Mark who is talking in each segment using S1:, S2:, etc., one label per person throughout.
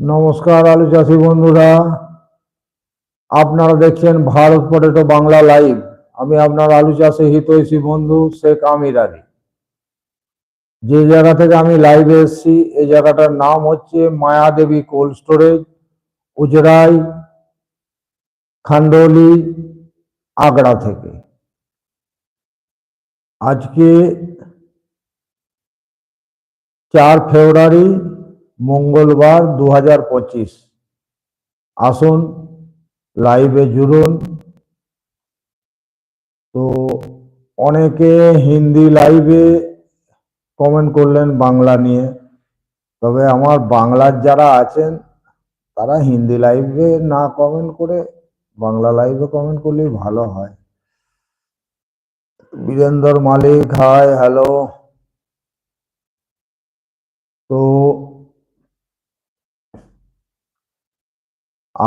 S1: নমস্কার আলু চাষি বন্ধুরা। আপনারা দেখছেন ভারত পটেটো বাংলা লাইভ। আমি আপনার আলু চাষে হিতৈষী বন্ধু শেখ আমির আলী। যে জায়গা থেকে আমি লাইভে এসেছি, এই জায়গাটার নাম হচ্ছে মায়াদেবী কোল্ড স্টোরেজ, উজরাই, খান্ডলি, আগ্রা থেকে। আজকে চার ফেব্রুয়ারি মঙ্গলবার দু হাজার পঁচিশ। আসুন লাইভে জুড়ুন। তো অনেকে হিন্দি লাইভে কমেন্ট করলেন বাংলা নিয়ে। তবে আমার বাংলার যারা আছেন, তারা হিন্দি লাইভে না কমেন্ট করে বাংলা লাইভে কমেন্ট করলেই ভালো হয়। বীরেন্দর মালিক হাই হ্যালো তো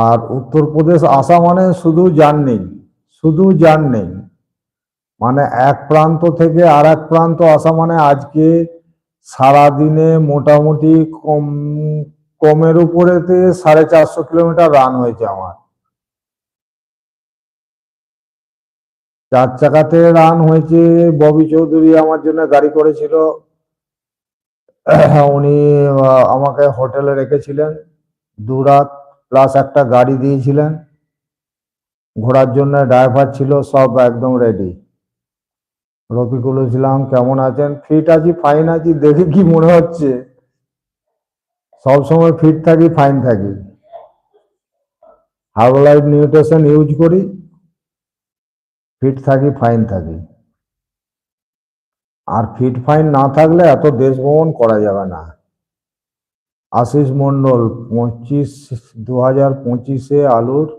S1: আর উত্তরপ্রদেশ আসা মানে শুধু যান নেই, শুধু যান নেই। মানে এক প্রান্ত থেকে আর এক প্রান্ত আসা মানে আজকে সারাদিনে মোটামুটি কম, কমের উপরেতে সাড়ে চারশো কিলোমিটার রান হয়েছে আমার। চার চাকাতে রান হয়েছে, ববি চৌধুরী আমার জন্য গাড়ি করেছিল। উনি আমাকে হোটেলে রেখেছিলেন। দু রাত প্লাস একটা গাড়ি দিয়েছিলেন। ঘোরার জন্য ড্রাইভার ছিল, সব একদম রেডি রফিকুল ইসলাম, কেমন আছেন? ফিট আছি ফাইন আছি, দেখে কি মনে হচ্ছে। সব সময় ফিট থাকি ফাইন থাকি। হার্বালাইফ নিউট্রিশন ইউজ করি। ফিট থাকি ফাইন থাকি। আর ফিট ফাইন না থাকলে এত দেশ ভ্রমণ করা যাবে না। আশিস মন্ডল পঁচিশ দু হাজার পঁচিশে আলুর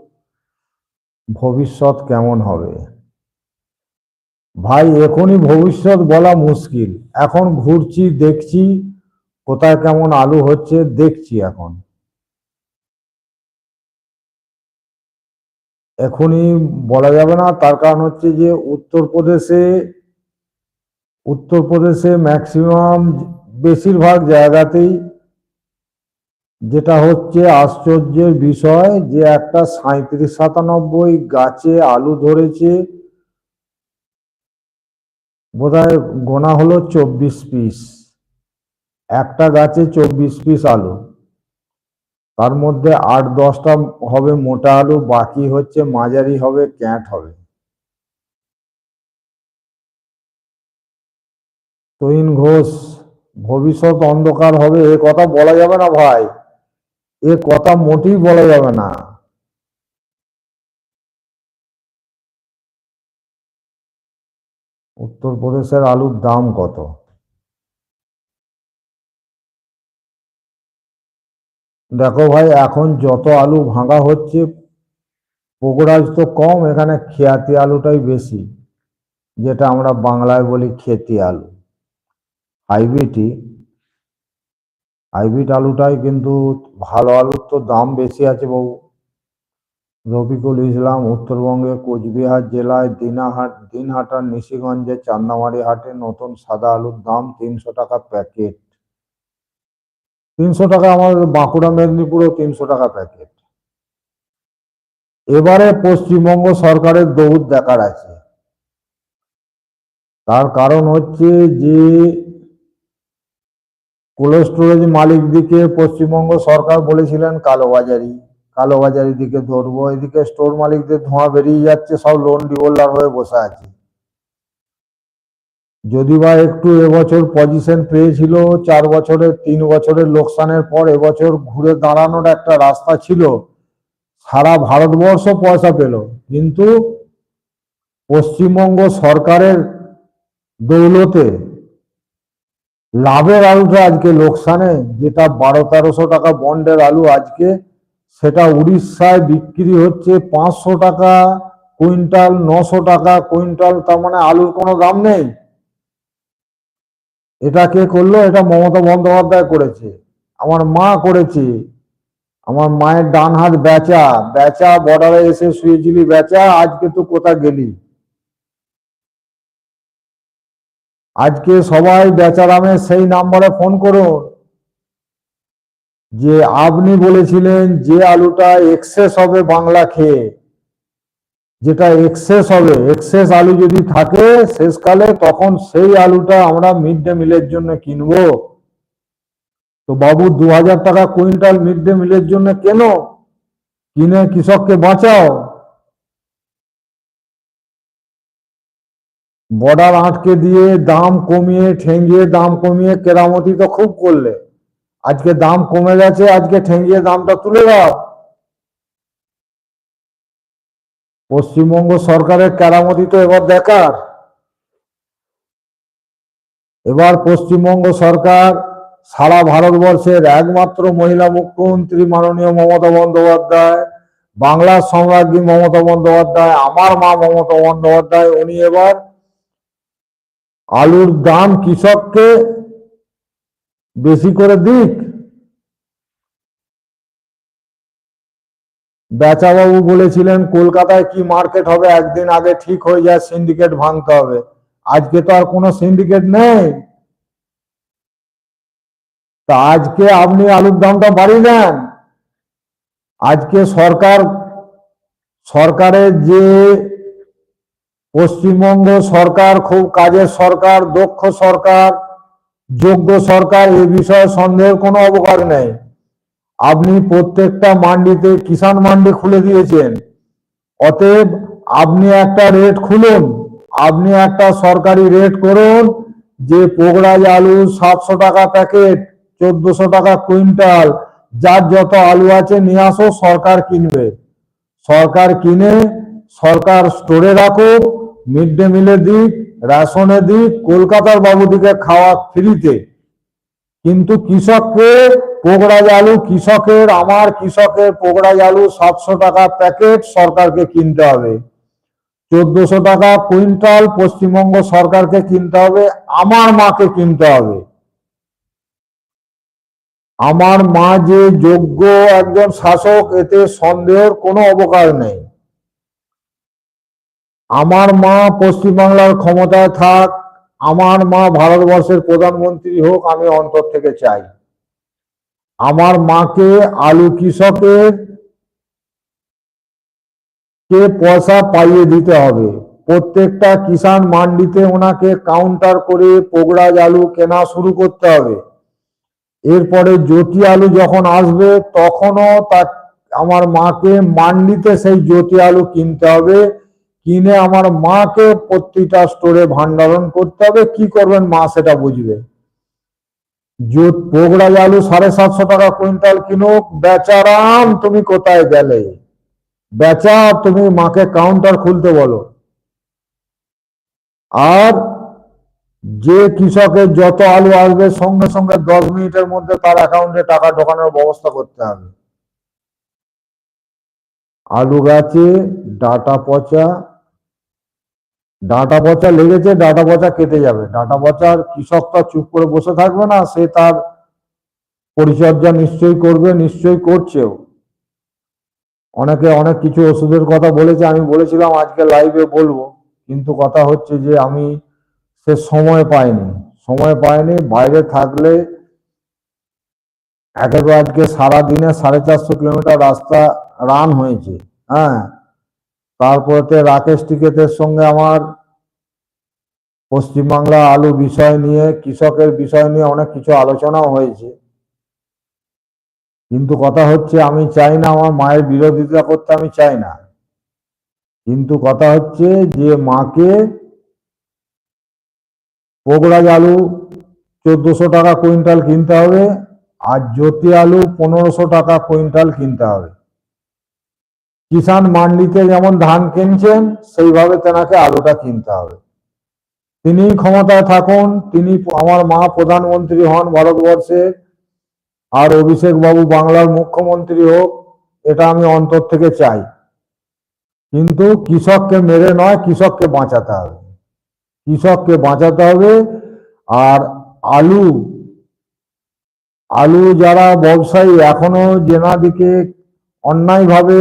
S1: ভবিষ্যৎ কেমন হবে? ভাই, এখনই ভবিষ্যৎ বলা মুশকিল। এখন ঘুরছি, দেখছি কোথায় কেমন আলু হচ্ছে, দেখছি এখন। এখনই বলা যাবে না, তার কারণ হচ্ছে যে উত্তরপ্রদেশে উত্তরপ্রদেশে ম্যাক্সিমাম বেশিরভাগ জায়গাতেই যেটা হচ্ছে আশ্চর্যের বিষয় যে একটা সাঁত্রিশ সাতানব্বই গাছে আলু ধরেছে। বোধহয় গোনা হলো চব্বিশ পিস। একটা গাছে চব্বিশ পিস আলু। তার মধ্যে আট দশটা হবে মোটা আলু, বাকি হচ্ছে মাঝারি হবে, ক্যাঁট হবে। তৈন ঘোষ, ভবিষ্যৎ অন্ধকার হবে, এ কথা বলা যাবে না ভাই। এ কথা মোটেই বলা যাবে না। উত্তরপ্রদেশের আলুর দাম কত? দেখো ভাই, এখন যত আলু ভাঙা হচ্ছে পকোড়াজ তো কম, এখানে খেয়াতি আলুটাই বেশি, যেটা আমরা বাংলায় বলি খেতি আলু। হাইব্রিডই হাইব্রিড আলুটাই কিন্তু ভালো আলুর তো দাম বেশি আছে বাবু রফিকুল ইসলাম উত্তরবঙ্গে কোচবিহার জেলায় দিনাহাট, দিনহাটার নিশিগঞ্জে চান্দামারি হাটে নতুন সাদা আলুর দাম তিনশো টাকা প্যাকেট। তিনশো টাকা আমাদের বাঁকুড়া, মেদিনীপুরেও তিনশো টাকা প্যাকেট। এবারে পশ্চিমবঙ্গ সরকারের দৌড় দেখার আছে। তার কারণ হচ্ছে যে কোল্ড স্টোরেজ মালিকদিকে পশ্চিমবঙ্গ সরকার বলেছিলেন, কালোবাজারি কালোবাজারি দিকে ধরবো, এদিকে স্টোর মালিকদের ধোঁয়া বেরিয়ে যাচ্ছে, সব লোন ডিভোল্ডার হয়ে বসে আছে। যদি বা একটু এবছর পজিশন পেয়েছিল, চার বছরের, তিন বছরের লোকসানের পর এবছর ঘুরে দাঁড়ানোর একটা রাস্তা ছিল, সারা ভারতবর্ষ পয়সা পেল। কিন্তু পশ্চিমবঙ্গ সরকারের দৌলতে লাভের আলুটা আজকে লোকসানে, যেটা বারো তেরোশো টাকা বন্ডের আলু আজকে, সেটা উড়িষ্যায় বিক্রি হচ্ছে পাঁচশো টাকা, কুইন্টাল নশো টাকা, কুইন্টাল তার মানে আলুর কোনো দাম নেই। এটা কে করল? এটা মমতা বন্দ্যোপাধ্যায় করেছে। আমার মা করেছে। আমার মায়ের ডান হাত বেচা বেচা বর্ডারে এসে শুয়েছিলি বেচা আজকে তো কোথা গেলি? আজকে সবাই বেচারামে সেই নাম্বারে ফোন করুন। যে আপনি বলেছিলেন যে আলুটা এক্সেস হবে বাংলা খেয়ে। যেটা এক্সেস হবে এক্সেস আলু যদি থাকে শেষকালে তখন সেই আলুটা আমরা মিড ডে মিলের জন্য কিনবো। তো বাবু দু হাজার টাকা কুইন্টাল মিড ডে মিলের জন্য কেন? কিনে কৃষককে বাঁচাও। বর্ডার আটকে দিয়ে দাম কমিয়ে, ঠেঙ্গিয়ে দাম কমিয়ে কেরামতি তো খুব করলে। আজকে দাম কমে গেছে, আজকে ঠেঙ্গিয়ে দামটা তুলে দাও। পশ্চিমবঙ্গ সরকারের কেরামতি তো এবার দেখার এবার পশ্চিমবঙ্গ সরকার সারা ভারতবর্ষের একমাত্র মহিলা মুখ্যমন্ত্রী মাননীয় মমতা বন্দ্যোপাধ্যায়, বাংলার সম্রাজ্ঞী মমতা বন্দ্যোপাধ্যায়, আমার মা মমতা বন্দ্যোপাধ্যায়, উনি এবার আলুর দাম কৃষককে বেশি করে দিক। বেচাবাবু বলেছিলেন, কলকাতায় কি মার্কেট হবে? একদিন আগে ঠিক হয়ে যায়, সিন্ডিকেট ভাঙতে হবে। আজকে তো আর কোনো সিন্ডিকেট নেই। তা আজকে আপনি আলুর দামটা বাড়িয়ে দেন। আজকে সরকার, সরকারের যে পশ্চিমবঙ্গ সরকার, খুব কাজের সরকার, দক্ষ সরকার, যোগ্য সরকার, এ বিষয়ে সন্দেহের কোনো অবকাশ নেই। আপনি প্রত্যেকটা মান্ডিতে কিষাণ মান্ডি খুলে দিয়েছেন। অতএব আপনি একটা রেট খুলুন, আপনি একটা সরকারি রেট করুন, যে পোগড়াজ আলু সাতশো টাকা প্যাকেট, চোদ্দশো টাকা কুইন্টাল, যার যত আলু আছে নিয়ে আসো, সরকার কিনবে। সরকার কিনে, সরকার স্টোরে রাখুক মিড ডে মিলে দিক রেশনে দিক কলকাতার বাবুদিকে খাওয়া ফ্রিতে। কিন্তু কৃষককে পোগড়াজ আলু, কৃষকের, আমার কৃষকের পোগড়াজ আলু সাতশো টাকা প্যাকেট সরকারকে কিনতে হবে। চোদ্দশো টাকা কুইন্টাল পশ্চিমবঙ্গ সরকারকে কিনতে হবে, আমার মাকে কিনতে হবে। আমার মা যে যোগ্য একজন শাসক, এতে সন্দেহের কোনো অবকাশ নেই। আমার মা পশ্চিমবাংলার ক্ষমতায় থাক, আমার মা ভারতবর্ষের প্রধানমন্ত্রী হোক, আমি অন্তর থেকে চাই। আমার মাকে, আলু কৃষকের কে পয়সা পাইয়ে দিতে হবে। প্রত্যেকটা কিষাণ মান্ডিতে ওনাকে কাউন্টার করে পোগড়াজ আলু কেনা শুরু করতে হবে। এরপরে জ্যোতি আলু যখন আসবে, তখনও তার, আমার মাকে মান্ডিতে সেই জ্যোতি আলু কিনতে হবে। কিনে আমার মাকে প্রতিটা স্টোরে ভান্ডারণ করতে হবে। কি করবেন? মা সেটা বুঝবে। পোগড়া, আলু সাড়ে সাতশো টাকা কুইন্টাল কিনুক। বেচারাম, তুমি কোথায় গেলে? বেচা, তুমি মাকে কাউন্টার খুলতে বলো। আর যে কৃষকের যত আলু আসবে, সঙ্গে সঙ্গে দশ মিনিটের মধ্যে তার অ্যাকাউন্টে টাকা ঢোকানোর ব্যবস্থা করতে হবে। আলু গাছে ডাটা পচা ডাটা পচা লেগেছে, ডাটা পচা কেটে যাবে। ডাটা কৃষক তো চুপ করে বসে থাকবে না, সে তার পরিচর্যা নিশ্চয়ই করবে, নিশ্চয়ই করছেও। অনেকে অনেক কিছু ওষুধের কথা বলেছে, আমি বলেছিলাম আজকে লাইভে বলব, কিন্তু কথা হচ্ছে যে আমি সে সময় পাইনি। সময় পাইনি, বাইরে থাকলে একেবারে আজকে সারাদিনে সাড়ে চারশো কিলোমিটার রাস্তা রান হয়েছে। হ্যাঁ তারপরে রাকেশ টিকেতের সঙ্গে আমার পশ্চিমবাংলা আলু বিষয় নিয়ে, কৃষকের বিষয় নিয়ে অনেক কিছু আলোচনাও হয়েছে। কিন্তু কথা হচ্ছে, আমি চাই না আমার মায়ের বিরোধিতা করতে, আমি চাই না। কিন্তু কথা হচ্ছে যে মাকে পোগড়াজ আলু চোদ্দশো টাকা কুইন্টাল কিনতে হবে, আর জ্যোতি আলু পনেরোশো টাকা কুইন্টাল কিনতে হবে। কিষাণ মান্ডিতে যেমন ধান কিনছেন, সেইভাবে তেনাকে আলুটা কিনতে হবে। তিনি ক্ষমতায় থাকুন, তিনি আমার মা প্রধানমন্ত্রী হন ভারতবর্ষের আর অভিষেক বাবু বাংলার মুখ্যমন্ত্রী হোক, এটা আমি অন্তর থেকে চাই। কিন্তু কৃষককে মেরে নয়, কৃষককে বাঁচাতে হবে। কৃষককে বাঁচাতে হবে, আর আলু আলু যারা ব্যবসায়ী, এখনও জেনাদিকে অন্যায়ভাবে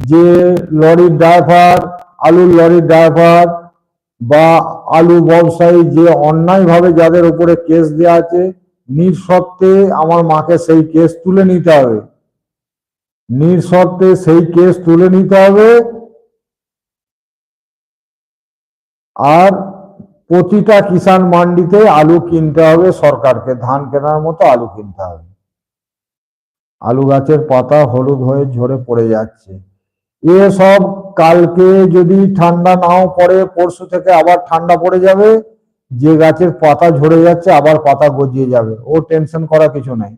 S1: যে লরির ড্রাইভার আলুর লরির ড্রাইভার বা আলু ব্যবসায়ী যে অন্যায়ভাবে যাদের উপরে কেস দেওয়া আছে, নিঃশর্তে আমার মাকে সেই কেস তুলে নিতে হবে। নিঃশর্তে সেই কেস তুলে নিতে হবে। আর প্রতিটা কিষান মান্ডিতে আলু কিনতে হবে সরকারকে, ধান কেনার মতো আলু কিনতে হবে। আলু গাছের পাতা হলুদ হয়ে ঝরে পড়ে যাচ্ছে। এসব কালকে যদি ঠান্ডা নাও পড়ে, পরশু থেকে আবার ঠান্ডা পড়ে যাবে, যে গাছের পাতা ঝরে যাচ্ছে আবার পাতা গজিয়ে যাবে। ও টেনশন করা কিছু নাই।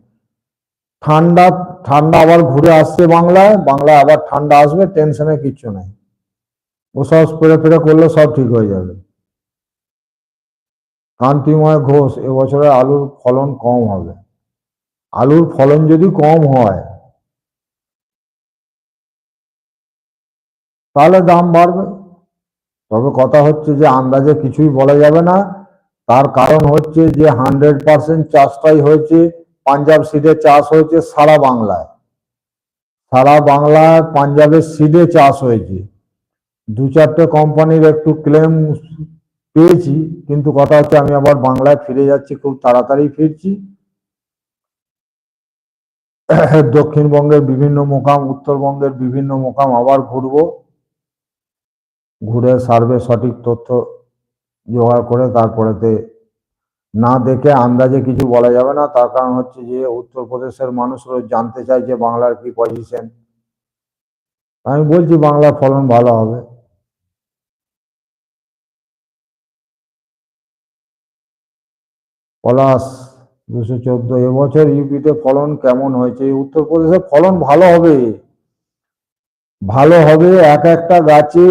S1: ঠান্ডা ঠান্ডা আবার ঘুরে আসছে বাংলায় বাংলায় আবার ঠান্ডা আসবে টেনশনের কিচ্ছু নাই। ওসব স্প্রে ফেরে করলে সব ঠিক হয়ে যাবে। কান্তিময় ঘোষ এবছরে আলুর ফলন কম হবে। আলুর ফলন যদি কম হয় তাহলে দাম বাড়বে। তবে কথা হচ্ছে যে আন্দাজে কিছুই বলা যাবে না। তার কারণ হচ্ছে যে হান্ড্রেড পার্সেন্ট চাষটাই হয়েছে, পাঞ্জাব সিডে চাষ হয়েছে সারা বাংলায়। সারা বাংলায় পাঞ্জাবের সিডে চাষ হয়েছে। দু চারটে কোম্পানির একটু ক্লেম পেয়েছি, কিন্তু কথা হচ্ছে আমি আবার বাংলায় ফিরে যাচ্ছি, খুব তাড়াতাড়ি ফিরছি। দক্ষিণবঙ্গের বিভিন্ন মোকাম, উত্তরবঙ্গের বিভিন্ন মোকাম আবার ঘুরবো। ঘুরে সার্ভে সঠিক তথ্য জোগাড় করে তারপরেতে না দেখে আন্দাজে কিছু বলা যাবে না। তার কারণ হচ্ছে যে উত্তরপ্রদেশের মানুষরা জানতে চায় যে বাংলার কি পজিশন আমি বলছি বাংলার ফলন ভালো হবে। পলাশ দুশো চোদ্দ, এবছর ইউপিতে ফলন কেমন হয়েছে? উত্তরপ্রদেশে ফলন ভালো হবে। ভালো হবে এক একটা গাছে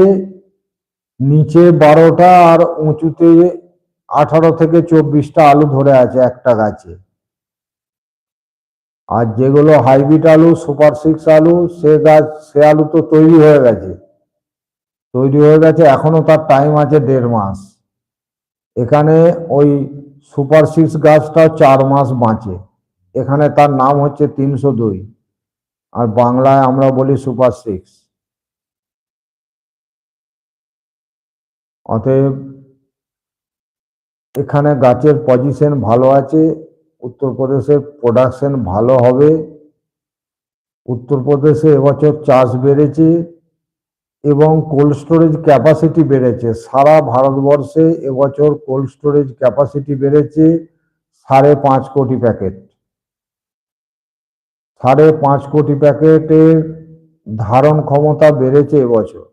S1: নিচে বারোটা আর উঁচুতে আঠারো থেকে চব্বিশটা আলু ধরে আছে একটা গাছে। আর যেগুলো হাইব্রিড আলু, সুপার সিক্স আলু, সে গাছ, সে আলু তো তৈরি হয়ে গেছে। তৈরি হয়ে গেছে, এখনও তার টাইম আছে দেড় মাস। এখানে ওই সুপার সিক্স গাছটা চার মাস বাঁচে। এখানে তার নাম হচ্ছে তিনশো দুই। আর বাংলায় আমরা বলি সুপার সিক্স। অতএব এখানে গাছের পজিশন ভালো আছে, উত্তরপ্রদেশের প্রোডাকশন ভালো হবে। উত্তরপ্রদেশে এবছর চাষ বেড়েছে এবং কোল্ড স্টোরেজ ক্যাপাসিটি বেড়েছে। সারা ভারতবর্ষে এবছর কোল্ড স্টোরেজ ক্যাপাসিটি বেড়েছে সাড়ে পাঁচ কোটি প্যাকেট। সাড়ে পাঁচ কোটি প্যাকেটের ধারণ ক্ষমতা বেড়েছে এবছর।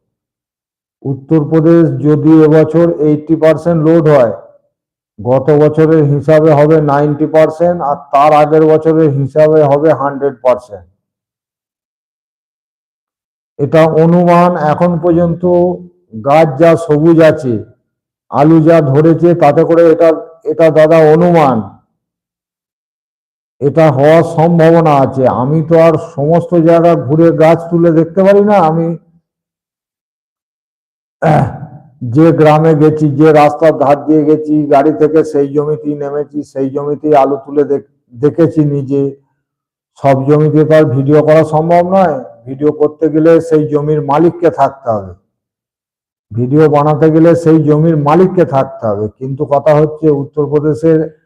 S1: উত্তরপ্রদেশ যদি এবছর এইটটি পার্সেন্ট লোড হয়, গত বছরের হিসাবে হবে নাইনটি পার্সেন্ট আর তার আগের বছরের হিসাবে হবে হান্ড্রেড পার্সেন্ট। এটা অনুমান এখন পর্যন্ত গাছ যা সবুজ আছে, আলু যা ধরেছে তাতে করে এটা এটা দাদা অনুমান। এটা হওয়ার সম্ভাবনা আছে। আমি তো আর সমস্ত জায়গা ঘুরে গাছ তুলে দেখতে পারি না, আমি যে গ্রামে গেছি, যে রাস্তার ধার দিয়ে গেছি, গাড়ি থেকে সেই জমিতেই নেমেছি, সেই জমিতেই আলু তুলে দেখ- দেখেছি নিজে। সব জমিতে তো আর ভিডিও করা সম্ভব নয়। ভিডিও করতে গেলে সেই জমির মালিককে থাকতে হবে। ভিডিও বানাতে গেলে সেই জমির মালিককে থাকতে হবে। কিন্তু কথা হচ্ছে, উত্তরপ্রদেশের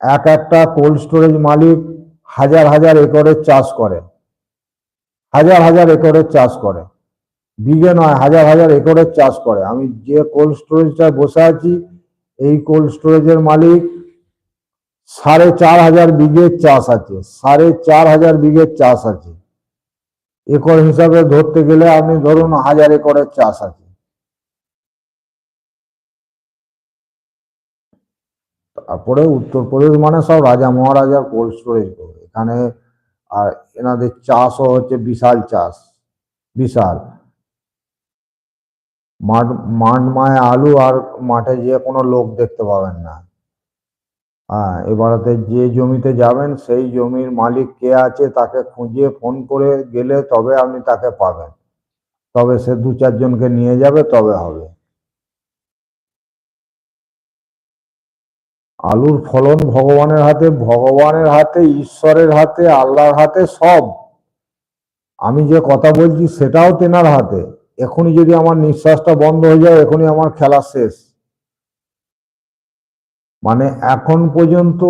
S1: এক একটা কোল্ড স্টোরেজ মালিক হাজার হাজার একরের চাষ করে। হাজার হাজার একরের চাষ করে। বিঘে নয়, হাজার হাজার একরের চাষ করে। আমি যে কোল্ড স্টোরেজটায় বসে আছি, এই কোল্ড স্টোরেজের মালিক সাড়ে চার হাজার বিঘের চাষ আছে, সাড়ে চার হাজার বিঘের চাষ আছে। একর হিসাবে ধরতে গেলে আপনি ধরুন হাজার একরের চাষ আছে। তারপরে উত্তরপ্রদেশ মানে সব রাজা মহারাজার কোল্ড স্টোরেজ এখানে আর এনাদের চাষও হচ্ছে বিশাল চাষ, বিশাল। মাঠ মাঠ মায় আলু আর মাঠে যে কোনো লোক দেখতে পাবেন না। হ্যাঁ এবারেতে যে জমিতে যাবেন, সেই জমির মালিক কে আছে তাকে খুঁজে ফোন করে গেলে তবে আপনি তাকে পাবেন। তবে সে দু চারজনকে নিয়ে যাবে, তবে হবে। আলুর ফলন ভগবানের হাতে ভগবানের হাতে, ঈশ্বরের হাতে, আল্লাহর হাতে সব। আমি যে কথা বলছি সেটাও তেনার হাতে। এখনই যদি আমার নিঃশ্বাসটা বন্ধ হয়ে যায়, এখনই আমার খেলা শেষ। মানে এখন পর্যন্ত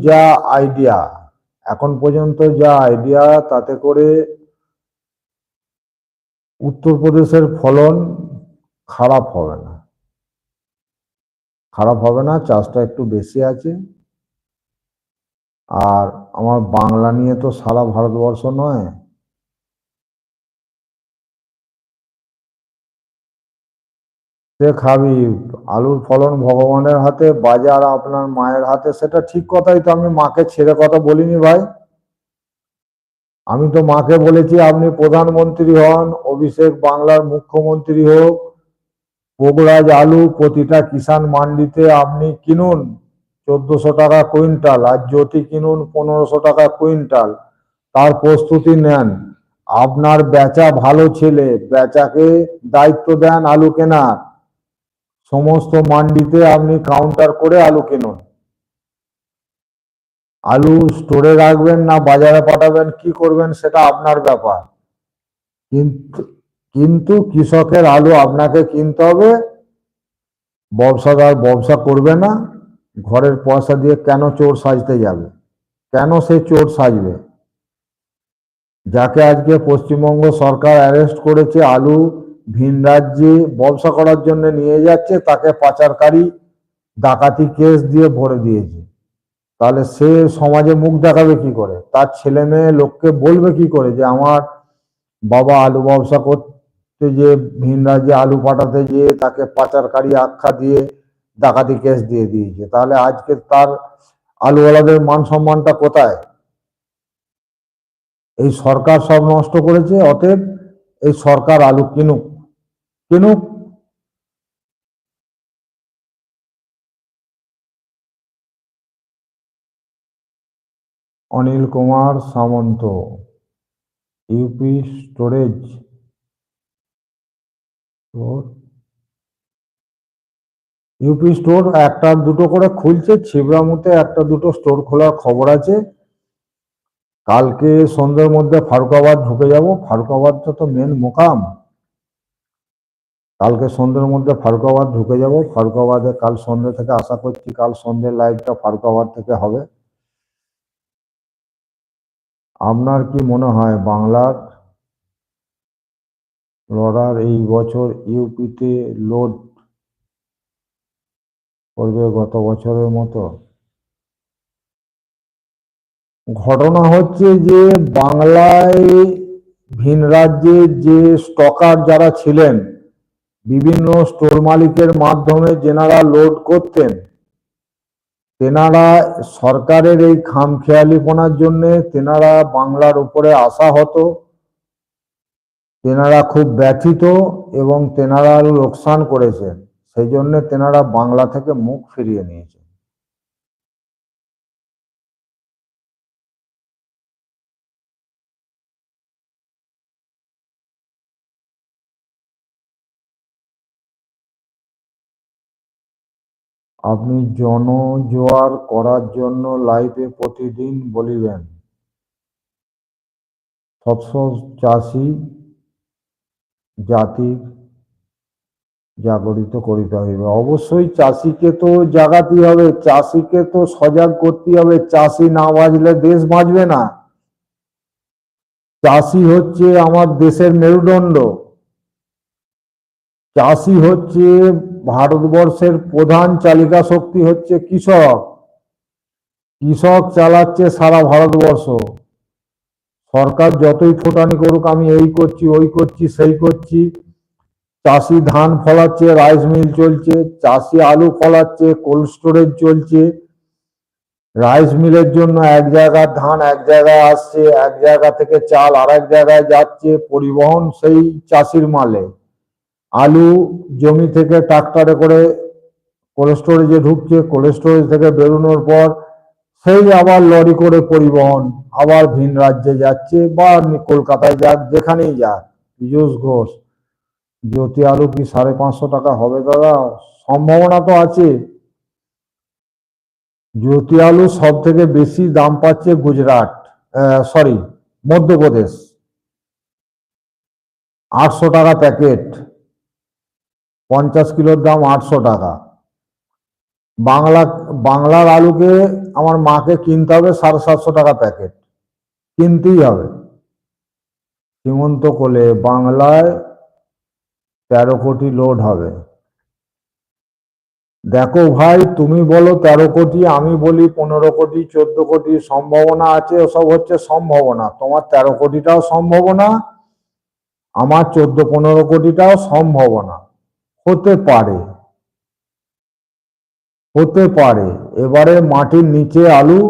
S1: যা আইডিয়া এখন পর্যন্ত যা আইডিয়া তাতে করে উত্তরপ্রদেশের ফলন খারাপ হবে না। খারাপ হবে না, চাষটা একটু বেশি আছে। আর আমার বাংলা নিয়ে তো সারা ভারতবর্ষ নয়। শেখ খাবি আলুর ফলন ভগবানের হাতে, বাজার আপনার মায়ের হাতে, সেটা ঠিক কথাই তো আমি মাকে ছেড়ে কথা বলিনি ভাই। আমি তো মাকে বলেছি আপনি প্রধানমন্ত্রী হন, অভিষেক বাংলার মুখ্যমন্ত্রী হোক, পোগরাজ আলু প্রতিটা কিষান মান্ডিতে আপনি কিনুন চোদ্দশো টাকা কুইন্টাল আর জ্যোতি কিনুন পনেরোশো টাকা কুইন্টাল, তার প্রস্তুতি নেন। আপনার বেচা ভালো ছেলে, বেচাকে দায়িত্ব দেন আলু কেনার। সমস্ত মান্ডিতে আপনি কাউন্টার করে আলু কিনুন। আলু স্টোরে রাখবেন না, বাজারে পাঠাবেন, কি করবেন সেটা আপনার ব্যাপার। কিন্তু কিন্তু কৃষকের আলু আপনাকে কিনতে হবে। ব্যবসাদার ব্যবসা করবে না। ঘরের পয়সা দিয়ে কেন চোর সাজতে যাবে? কেন সে চোর সাজবে? যাকে আজকে পশ্চিমবঙ্গ সরকার অ্যারেস্ট করেছে আলু ভিন রাজ্যে ব্যবসা করার জন্য নিয়ে যাচ্ছে, তাকে পাচারকারী ডাকাতি কেস দিয়ে ভরে দিয়েছে। তাহলে সে সমাজে মুখ দেখাবে কি করে? তার ছেলে মেয়ে লোককে বলবে কি করে যে, আমার বাবা আলু ব্যবসা করতে যে, ভিন রাজ্যে আলু পাঠাতে গিয়ে তাকে পাচারকারী আখ্যা দিয়ে ডাকাতি কেস দিয়ে দিয়েছে। তাহলে আজকে তার আলুওয়ালাদের মান সম্মানটা কোথায়? এই সরকার সব নষ্ট করেছে, অতএব এই সরকার আলু কিনুক। কিনুক Anil Kumar Samanta UP storage store UP store একটা দুটো করে খুলছে, ছিবড়ামুতে একটা দুটো স্টোর খোলার খবর আছে। কালকে সন্ধ্যের মধ্যে ফারুকাবাদ ঢুকে যাব, ফারুকাবাদটা তো মেন মোকাম। কালকে সন্ধ্যের মধ্যে ফারুকাবাদ ঢুকে যাব। ফারুকাবাদে কাল সন্ধ্যে থেকে আশা করছি কাল সন্ধ্যের লাইভটা ফারুকাবাদ থেকে হবে। আপনার কি মনে হয় বাংলার লড়ার এই বছর ইউপিতে লোড করবে গত বছরের মতো? ঘটনা হচ্ছে যে বাংলায় ভিন রাজ্যে যে স্টকার যারা ছিলেন বিভিন্ন স্টোর মালিকের মাধ্যমে যেনারা লোড করতেন, তেনারা সরকারের এই খামখেয়ালিপনার জন্য তেনারা বাংলার উপরে আসা হতো তেনারা খুব ব্যথিত এবং তেনারা লোকসান করেছেন। সেই জন্য তেনারা বাংলা থেকে মুখ ফিরিয়ে নিয়েছেন। আপনি জনজোয়ার করার জন্য লাইভে প্রতিদিন বলিবেন সবসব চাষি জাতির জাগরিত করিতে হইবে। অবশ্যই চাষিকে তো জাগাতে হবে, চাষিকে তো সজাগ করতে হবে। চাষি না বাজলে দেশ বাঁচবে না। চাষি হচ্ছে আমার দেশের মেরুদণ্ড। চাষি হচ্ছে ভারতবর্ষের প্রধান চালিকা শক্তি হচ্ছে কৃষক। কৃষক চালাচ্ছে সারা ভারতবর্ষ। সরকার যতই ফোটানি করুক, আমি এই করছি, ওই করছি, সেই করছি। চাষি ধান ফলাচ্ছে, রাইস মিল চলছে, চাষি আলু ফলাচ্ছে, কোল্ড স্টোরেজ চলছে। রাইস মিলের জন্য এক জায়গার ধান এক জায়গায় আসছে, এক জায়গা থেকে চাল আর এক জায়গায় যাচ্ছে, পরিবহন সেই চাষির মালে। আলু জমি থেকে ট্রাক্টরে করে কোল্ড স্টোরেজে ঢুকছে কোল্ড স্টোরেজ থেকে বেরোনোর পর সেই আবার লরি করে পরিবহন, আবার ভিন রাজ্যে যাচ্ছে বা কলকাতায় যাক, যেখানেই যাক। পীযূষ ঘোষ, জ্যোতি আলু কি সাড়ে পাঁচশো টাকা হবে দাদা? সম্ভাবনা তো আছে। জ্যোতি আলু সব থেকে বেশি দাম পাচ্ছে গুজরাট সরি মধ্যপ্রদেশ। আটশো টাকা প্যাকেট। পঞ্চাশ কিলোর দাম আটশো টাকা। বাংলা, বাংলার আলুকে আমার মাকে কিনতে হবে সাড়ে সাতশো টাকা প্যাকেট। কিনতেই হবে। সীমন্ত কোলে বাংলায় তেরো কোটি লোড হবে। দেখো ভাই, তুমি বলো তেরো কোটি, আমি বলি পনেরো কোটি, চোদ্দ কোটি, সম্ভাবনা আছে, ওসব হচ্ছে সম্ভাবনা। তোমার তেরো কোটিটাও সম্ভাবনা, আমার চোদ্দ, পনেরো কোটিটাও সম্ভাবনা। হতে পারে। হতে পারে। এবারে মাটির নিচে আলু।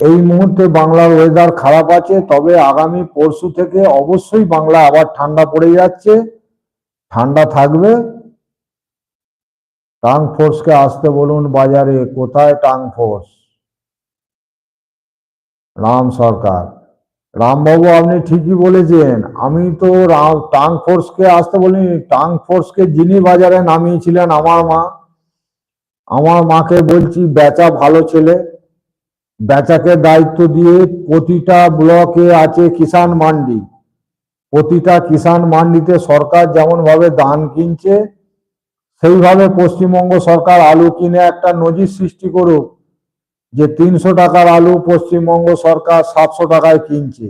S1: এই মুহূর্তে বাংলার ওয়েদার খারাপ আছে, তবে আগামী পরশু থেকে অবশ্যই বাংলা আবার ঠান্ডা পড়ে যাচ্ছে। ঠান্ডা থাকবে। টাং ফোর্সকে আসতে বলুন বাজারে, কোথায় টাং ফোর্স রাম সরকার। রামবাবু, আপনি ঠিকই বলেছেন। আমি তো টাং ফোর্সকে আসতে বলিনি। টাং ফোর্সকে যিনি বাজারে নামিয়েছিলেন, আমার মা, আমার মাকে বলছি, বেচা ভালো ছেলে। বেচাকে দায়িত্ব দিয়ে প্রতিটা ব্লকে আছে কিষাণ মান্ডি। প্রতিটা কিষাণ মান্ডিতে সরকার যেমন ভাবে ধান কিনছে, সেইভাবে পশ্চিমবঙ্গ সরকার আলু কিনে একটা নজির সৃষ্টি করুক। যে তিনশো টাকার আলু পশ্চিমবঙ্গ সরকার সাতশো টাকায় কিনছে,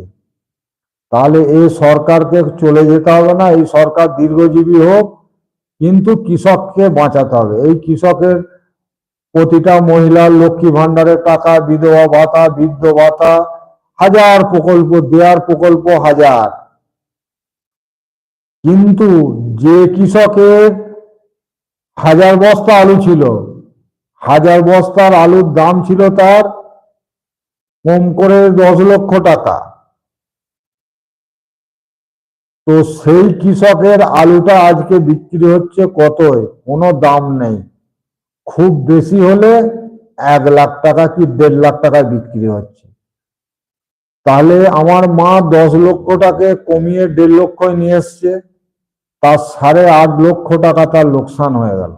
S1: তাহলে এই সরকারকে চলে যেতে হবে না, এই সরকার দীর্ঘজীবী হোক, কিন্তু কৃষককে বাঁচাতে হবে। এই কৃষকের প্রতিটা মহিলার লক্ষ্মী ভান্ডারের টাকা, বিধবা ভাতা, বৃদ্ধ ভাতা, হাজার প্রকল্প, দেয়ার প্রকল্প হাজার। কিন্তু যে কৃষকের হাজার বস্তা আলু ছিল হাজার বস্তার আলুর দাম ছিল তার কম করে দশ লক্ষ টাকা। তো সেই কৃষকের আলুটা আজকে বিক্রি হচ্ছে কতই? কোনো দাম নেই। খুব বেশি হলে এক লাখ টাকা কি দেড় লাখ টাকায় বিক্রি হচ্ছে। তাহলে আমার মা দশ লক্ষটাকে কমিয়ে দেড় লক্ষ নিয়ে এসছে, তার সাড়ে আট লক্ষ টাকা তার লোকসান হয়ে গেল।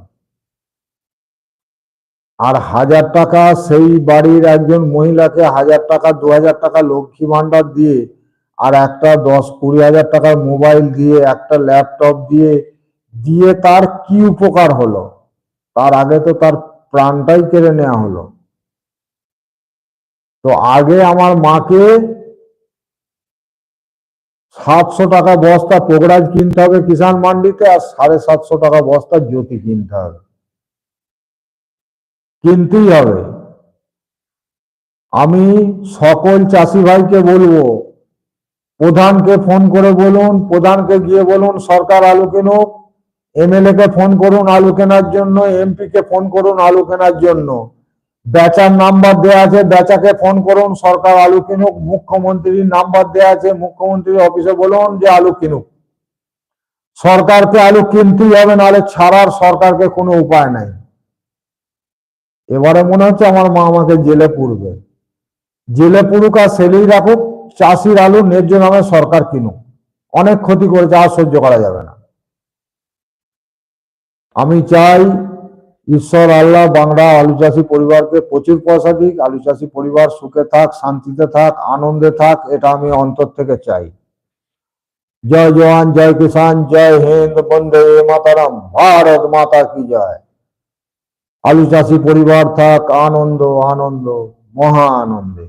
S1: আর হাজার টাকা সেই বাড়ির একজন মহিলাকে হাজার টাকা, দু হাজার টাকা লক্ষ্মী ভান্ডার দিয়ে আর একটা দশ কুড়ি হাজার টাকার মোবাইল দিয়ে, একটা ল্যাপটপ দিয়ে দিয়ে তার কি উপকার হলো? তার আগে তো তার প্রাণটাই কেড়ে নেওয়া হলো। তো আগে আমার মাকে সাতশো টাকা বস্তা পোগরাজ কিনতে হবে কিষাণ মান্ডিতে আর সাড়ে সাতশো টাকা বস্তা জ্যোতি কিনতে হবে। কিনতেই হবে। আমি সকল চাষি ভাইকে বলব, প্রধানকে ফোন করে বলুন, প্রধানকে গিয়ে বলুন, সরকার আলু কিনুক এমএলএ কে ফোন করুন আলু কেনার জন্য এমপি কে ফোন করুন আলু কেনার জন্য। বেচার নাম্বার দেওয়া আছে, বেচাকে ফোন করুন, সরকার আলু কিনুক, মুখ্যমন্ত্রীর নাম্বার দেওয়া আছে, মুখ্যমন্ত্রীর অফিসে বলুন যে আলু কিনুক। সরকারকে আলু কিনতেই হবে, নাহলে ছাড়ার সরকারকে কোনো উপায় নাই। এবারে মনে হচ্ছে আমার মা আমাকে জেলে পুরবে জেলে পুরুক আর সেলেই রাখুক, চাষির আলু ন্যায্য নামে সরকার কিনুক। অনেক ক্ষতি করেছে, আর সহ্য করা যাবে না। আমি চাই ঈশ্বর, আল্লাহ, বাংলা, আলু চাষি পরিবারকে প্রচুর পয়সা দিক, আলু চাষি পরিবার সুখে থাক, শান্তিতে থাক, আনন্দে থাক, এটা আমি অন্তর থেকে চাই। জয় জওয়ান, জয় কিষান জয় হিন্দ, বন্দে মাতারাম, ভারত মাতা কি জয়। আলু চাষি পরিবার থাক আনন্দ আনন্দ মহা আনন্দে।